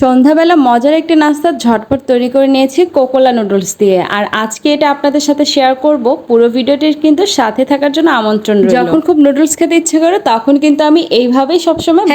সন্ধ্যাবেলা মজার একটি নাস্তার ঝটপট তৈরি করে নিয়েছি কোকোলা নুডলস দিয়ে। আর আজকে এটা আপনাদের সাথে শেয়ার করব। পুরো ভিডিওটির কিন্তু সাথে থাকার জন্য আমন্ত্রণ রইল। যখন খুব নুডলস খেতে ইচ্ছে করে তখন কিন্তু আমি এইভাবেই সবসময়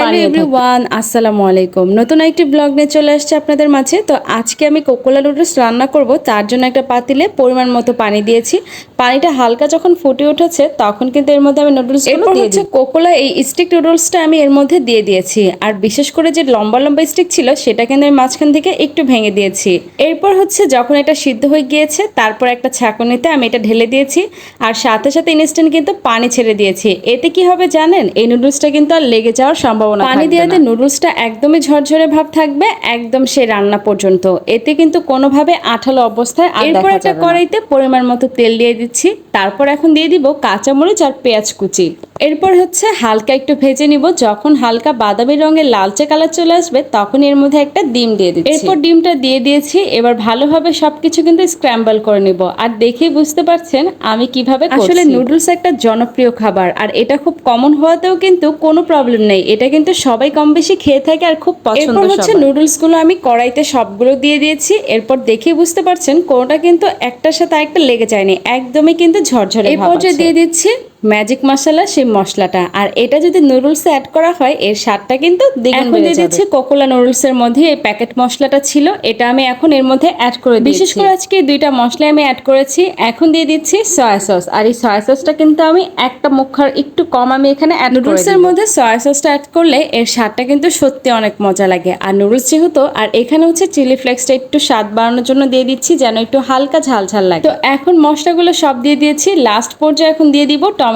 ওয়ান আসসালামু আলাইকুম। নতুন একটি ব্লগ নিয়ে চলে আসছে আপনাদের মাঝে। তো আজকে আমি কোকোলা নুডলস রান্না করব। তার জন্য একটা পাতিলে পরিমাণ মতো পানি দিয়েছি। পানিটা হালকা যখন ফুটে উঠেছে তখন কিন্তু এর মধ্যে আমি নুডলস এরপর হচ্ছে কোকোলা এই স্টিক নুডলসটা আমি এর মধ্যে দিয়ে দিয়েছি। আর বিশেষ করে যে লম্বা লম্বা স্টিক ছিল সেটা কিন্তু আমি মাঝখান থেকে একটু ভেঙে দিয়েছি। এরপর হচ্ছে যখন এটা সিদ্ধ হয়ে গিয়েছে তারপর একটা ছাঁকনিতে আমি এটা ঢেলে দিয়েছি আর সাথে সাথে ইনস্ট্যান্ট কিন্তু পানি ছেড়ে দিয়েছি। এতে কি হবে জানেন? এই নুডলসটা কিন্তু আর লেগে যাওয়ার সম্ভাবনা পানি দেওয়াতে নুডলসটা একদমই ঝরঝরে ভাব থাকবে একদম সে রান্না পর্যন্ত। এতে কিন্তু কোনোভাবে আঠালো অবস্থায় আর এরপর একটা কড়াইতে পরিমাণ মতো তেল দিয়ে দিচ্ছি। তারপর এখন দিয়ে দিব কাঁচামরিচ আর পেঁয়াজ কুচি। এরপর হচ্ছে হালকা একটু ভেজে নিব। যখন হালকা বাদামি রঙের লালচে কালার চলে আসবে তখন এর মধ্যে একটা ডিম দিয়ে দিচ্ছি। এরপর ডিমটা দিয়ে দিয়েছি। এবার ভালোভাবে সবকিছু কিন্তু স্ক্র্যাম্বল করে নিব। আর দেখেই বুঝতে পারছেন আমি কীভাবে আসলে নুডলস একটা জনপ্রিয় খাবার। আর এটা খুব কমন হওয়াতেও কিন্তু কোনো প্রবলেম নেই। এটা কিন্তু সবাই কম বেশি খেয়ে থাকে আর খুব পছন্দ হচ্ছে নুডলসগুলো আমি কড়াইতে সবগুলো দিয়ে দিয়েছি। এরপর দেখে বুঝতে পারছেন কোনোটা কিন্তু একটার সাথে একটা লেগে যায়নি। একদমই কিন্তু ঝরঝরে এই পর্যায়ে দিয়ে দিচ্ছি ম্যাজিক মশলা সেই মশলাটা। আর এটা যদি নুডলস অ্যাড করা হয় এর স্বাদটা কিন্তু দ্বিগুণ বেড়ে দিয়ে দিচ্ছি কোকোলা নুডলস এর মধ্যে এই প্যাকেট মশলাটা ছিল এটা আমি এখন এর মধ্যে অ্যাড করে বিশেষ করে আজকে দুইটা মশলা আমি অ্যাড করেছি এখন দিয়ে দিচ্ছি সয়া সস আর এই সয়া সসটা কিন্তু আমি একটা মুখার একটু কম আমি এখানে অ্যাড নুডলস এর মধ্যে সয়া সসটা অ্যাড করলে এর স্বাদটা কিন্তু সত্যি অনেক মজা লাগে। আর নুডলস যেহেতু আর এখানে হচ্ছে চিলি ফ্লেক্সটা একটু স্বাদ বাড়ানোর জন্য দিয়ে দিচ্ছি যেন একটু হালকা ঝাল ঝাল লাগে। তো এখন মশলাগুলো সব দিয়ে দিয়েছি লাস্ট পর্যায়ে এখন দিয়ে দিব টমেটো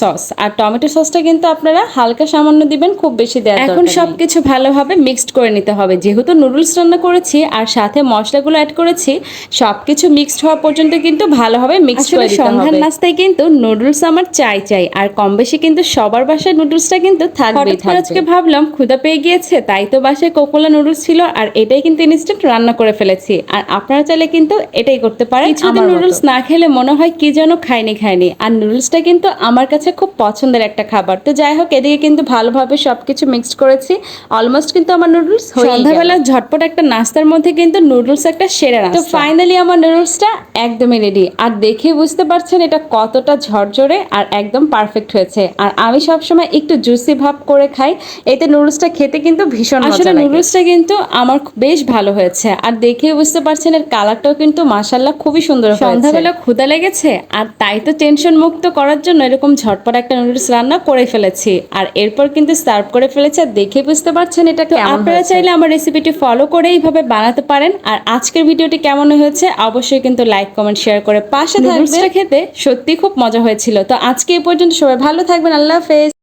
সস আর টমেটো সসটা কিন্তু আপনারা হালকা সামান্য দিবেন খুব বেশি দেওয়া এখন সবকিছু ভালোভাবে মিক্সড করে নিতে হবে। যেহেতু নুডলস রান্না করেছি আর সাথে মশলাগুলো অ্যাড করেছি সবকিছু মিক্সড হওয়া পর্যন্ত কিন্তু ভালোভাবে মিক্স করে দিতে হবে। সন্ধ্যার নাস্তায় কিন্তু নুডলস আমার চাই চাই আর কম বেশি কিন্তু সবার বাসায় নুডলসটা কিন্তু থাকবেই থাকবে আজকে ভাবলাম ক্ষুদা পেয়ে গিয়েছে তাই তো বাসায় কোকোলা নুডলস ছিল আর এটাই কিন্তু ইনস্ট্যান্ট রান্না করে ফেলেছি। আর আপনারা চাইলে কিন্তু এটাই করতে পারেন। কিছুদিন নুডলস না খেলে মনে হয় কি যেন খাইনি খাইনি। আর নুডলসটা কিন্তু আমার কাছে খুব পছন্দের একটা খাবার। তো যাই হোক এদিকে কিন্তু ভালোভাবে সবকিছু মিক্সড করেছি। অলমোস্ট কিন্তু আমার নুডলস সন্ধ্যাবেলা ঝটপট একটা নাস্তার মধ্যে কিন্তু নুডলস একটা সেরা তো ফাইনালি আমার নুডলসটা একদমই রেডি আর দেখে বুঝতে পারছেন এটা কতটা ঝরঝরে আর একদম পারফেক্ট হয়েছে। আর আমি সবসময় একটু জুসি ভাব করে খাই। এতে নুডলসটা খেতে কিন্তু ভীষণ আসলে নুডলসটা কিন্তু আমার বেশ ভালো হয়েছে। আর দেখে বুঝতে পারছেন এর কালারটাও কিন্তু মাসাল্লাহ খুবই সুন্দর সন্ধ্যাবেলা ক্ষুদা লেগেছে আর তাই তো টেনশন মুক্ত করার জন্য এরকম ঝটপট একটা নুডলস রান্না করে ফেলেছি। আর এরপর কিন্তু সার্ভ করে ফেলেছি আর দেখে বুঝতে পারছেন এটা আপনারা চাইলে আমার রেসিপিটি ফলো করে এইভাবে বানাতে পারেন। আর আজকের ভিডিওটি কেমন হয়েছে অবশ্যই কিন্তু লাইক কমেন্ট শেয়ার করে পাশে থাকবে খেতে সত্যি খুব মজা হয়েছিল। তো আজকে এই পর্যন্ত সবাই ভালো থাকবেন। আল্লাহ হাফেজ।